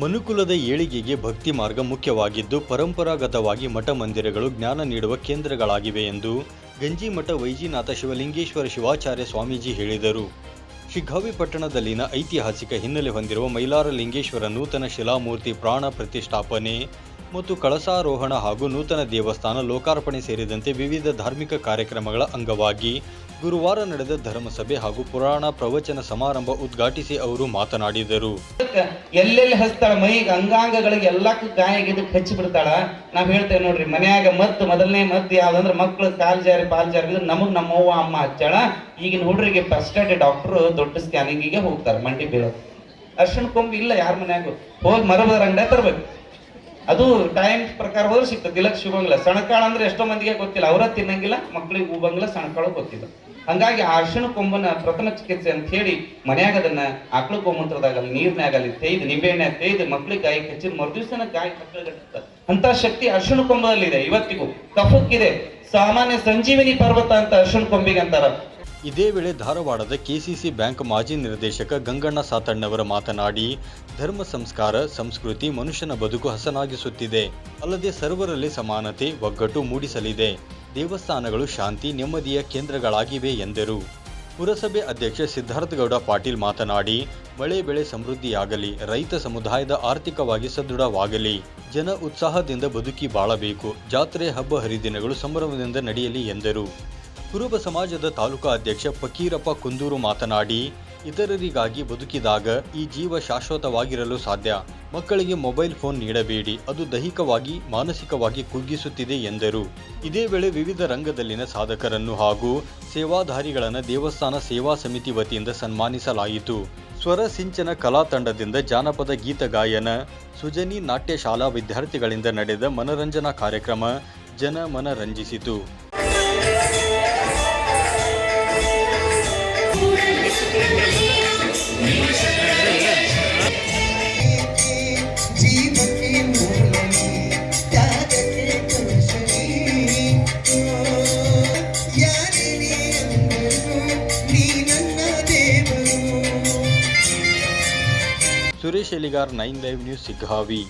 ಮನುಕುಲದ ಏಳಿಗೆಗೆ ಭಕ್ತಿ ಮಾರ್ಗ ಮುಖ್ಯವಾಗಿದ್ದು, ಪರಂಪರಾಗತವಾಗಿ ಮಠ ಮಂದಿರಗಳು ಜ್ಞಾನ ನೀಡುವ ಕೇಂದ್ರಗಳಾಗಿವೆ ಎಂದು ಗಂಜಿಮಠ ವೈಜಿನಾಥ ಶಿವಲಿಂಗೇಶ್ವರ ಶಿವಾಚಾರ್ಯ ಸ್ವಾಮೀಜಿ ಹೇಳಿದರು. ಶಿಗ್ಗಾವಿ ಪಟ್ಟಣದಲ್ಲಿನ ಐತಿಹಾಸಿಕ ಹಿನ್ನೆಲೆ ಹೊಂದಿರುವ ಮೈಲಾರ ಲಿಂಗೇಶ್ವರ ನೂತನ ಶಿಲಾಮೂರ್ತಿ ಪ್ರಾಣ ಪ್ರತಿಷ್ಠಾಪನೆ ಮತ್ತು ಕಳಸಾರೋಹಣ ಹಾಗೂ ನೂತನ ದೇವಸ್ಥಾನ ಲೋಕಾರ್ಪಣೆ ಸೇರಿದಂತೆ ವಿವಿಧ ಧಾರ್ಮಿಕ ಕಾರ್ಯಕ್ರಮಗಳ ಅಂಗವಾಗಿ ಗುರುವಾರ ನಡೆದ ಧರ್ಮಸಭೆ ಹಾಗೂ ಪುರಾಣ ಪ್ರವಚನ ಸಮಾರಂಭ ಉದ್ಘಾಟಿಸಿ ಅವರು ಮಾತನಾಡಿದರು. ಎಲ್ಲೆಲ್ಲಿ ಹಚ್ತಾಳ ಮೈಗೆ ಅಂಗಾಂಗಗಳಿಗೆ ಎಲ್ಲಕ್ಕೂ ಗಾಯಗಿದ್ದಕ್ಕೆ ಹಚ್ಚಿ ಬಿಡ್ತಾಳ. ನಾವ್ ಹೇಳ್ತೇವೆ ನೋಡ್ರಿ, ಮನ್ಯಾಗ ಮದ್ದು ಮೊದಲನೇ ಮದ್ದು ಯಾವ್ದಂದ್ರೆ ಮಕ್ಳು ಕಾಲ್ ಜಾರಿ ಪಾಲ್ ಜಾರಿ ನಮಗ್ ನಮ್ಮ ಅವ್ವ ಅಮ್ಮ ಹಚ್ಚಾಳ. ಈಗಿನ ಹುಡುಗರಿಗೆ ಫಸ್ಟ್ ಏಡ್ ಡಾಕ್ಟರ್ ದೊಡ್ಡ ಸ್ಕ್ಯಾನಿಂಗಿಗೆ ಹೋಗ್ತಾರೆ, ಮಂಡಿ ಬೀಳೋದು. ಅರ್ಶಿಣ ಕೊಂಬು ಇಲ್ಲ ಯಾರ ಮನ್ಯಾಗ. ಹೋಗಿ ಮರಬದರ ಅಂಗಡಿ ತರ್ಬೇಕು. ಅದು ಟೈಮ್ ಪ್ರಕಾರ ಹೋದ್ರೆ ಸಿಗ್ತದೆ ದಿಲಕ್ ಸಿಗೋಂಗಿಲ್ಲ ಸಣಕಾಳ ಅಂದ್ರೆ ಎಷ್ಟೋ ಮಂದಿಗೆ ಗೊತ್ತಿಲ್ಲ, ಅವರ ತಿನ್ನಂಗಿಲ್ಲ ಮಕ್ಕಳಿಗೆ ಹೋಗಂಗಿಲ್ಲ ಸಣಕಾಳು ಗೊತ್ತಿಲ್ಲ. ಹಂಗಾಗಿ ಅರ್ಶಿಣ ಕೊಂಬನ ಪ್ರಥಮ ಚಿಕಿತ್ಸೆ ಅಂತ ಹೇಳಿ ಮನ್ಯಾಗ ಅದನ್ನ ಆಕಳು ನೀರ್ನಾಗ ಅಲ್ಲಿ ತೇಯ್ದು ನಿಂಬೆಹಣ್ಣ ತೇಯ್ದು, ಮಕ್ಳಿಗೆ ಗಾಯ ಕಚ್ಚಿ ಮರುದಿವ್ಸನ ಗಾಯ ಅಂತ ಶಕ್ತಿ ಅರ್ಶಿಣ ಕೊಂಬದಲ್ಲಿದೆ ಇವತ್ತಿಗೂ. ಕಫಕ್ಕಿದೆ. ಸಾಮಾನ್ಯ ಸಂಜೀವಿನಿ ಪರ್ವತ ಅಂತ ಅರ್ಶಿಣ ಕೊಂಬಿಗೆ ಅಂತಾರ. ಇದೇ ವೇಳೆ ಧಾರವಾಡದ ಕೆಸಿಸಿ ಬ್ಯಾಂಕ್ ಮಾಜಿ ನಿರ್ದೇಶಕ ಗಂಗಣ್ಣ ಸಾತಣ್ಣವರ ಮಾತನಾಡಿ, ಧರ್ಮ ಸಂಸ್ಕಾರ, ಸಂಸ್ಕೃತಿ ಮನುಷ್ಯನ ಬದುಕು ಹಸನಾಗಿಸುತ್ತಿದೆ. ಅಲ್ಲದೆ ಸರ್ವರಲ್ಲಿ ಸಮಾನತೆ, ಒಗ್ಗಟ್ಟು ಮೂಡಿಸಲಿದೆ. ದೇವಸ್ಥಾನಗಳು ಶಾಂತಿ ನೆಮ್ಮದಿಯ ಕೇಂದ್ರಗಳಾಗಿವೆ ಎಂದರು. ಪುರಸಭೆ ಅಧ್ಯಕ್ಷ ಸಿದ್ಧಾರ್ಥಗೌಡ ಪಾಟೀಲ್ ಮಾತನಾಡಿ, ಮಳೆ ಬೆಳೆ ಸಮೃದ್ಧಿಯಾಗಲಿ, ರೈತ ಸಮುದಾಯದ ಆರ್ಥಿಕವಾಗಿ ಸದೃಢವಾಗಲಿ, ಜನ ಉತ್ಸಾಹದಿಂದ ಬದುಕಿ ಬಾಳಬೇಕು, ಜಾತ್ರೆ ಹಬ್ಬ ಹರಿದಿನಗಳು ಸಂಭ್ರಮದಿಂದ ನಡೆಯಲಿ ಎಂದರು. ಕುರುಬ ಸಮಾಜದ ತಾಲೂಕಾ ಅಧ್ಯಕ್ಷ ಫಕೀರಪ್ಪ ಕುಂದೂರು ಮಾತನಾಡಿ ಇತರರಿಗಾಗಿ ಬದುಕಿದಾಗ ಈ ಜೀವ ಶಾಶ್ವತವಾಗಿರಲು ಸಾಧ್ಯ. ಮಕ್ಕಳಿಗೆ ಮೊಬೈಲ್ ಫೋನ್ ನೀಡಬೇಡಿ. ಅದು ದೈಹಿಕವಾಗಿ, ಮಾನಸಿಕವಾಗಿ ಕುಗ್ಗಿಸುತ್ತಿದೆ ಎಂದರು. ಇದೇ ವೇಳೆ ವಿವಿಧ ರಂಗದಲ್ಲಿನ ಸಾಧಕರನ್ನು ಹಾಗೂ ಸೇವಾಧಾರಿಗಳನ್ನು ದೇವಸ್ಥಾನ ಸೇವಾ ಸಮಿತಿ ವತಿಯಿಂದ ಸನ್ಮಾನಿಸಲಾಯಿತು. ಸ್ವರ ಸಿಂಚನ ಕಲಾ ತಂಡದಿಂದ ಜಾನಪದ ಗೀತ ಗಾಯನ, ಸುಜನಿ ನಾಟ್ಯ ಶಾಲಾ ವಿದ್ಯಾರ್ಥಿಗಳಿಂದ ನಡೆದ ಮನರಂಜನಾ ಕಾರ್ಯಕ್ರಮ ಜನ ಮನರಂಜಿಸಿತು Suresh Eligar nine live news Siggavi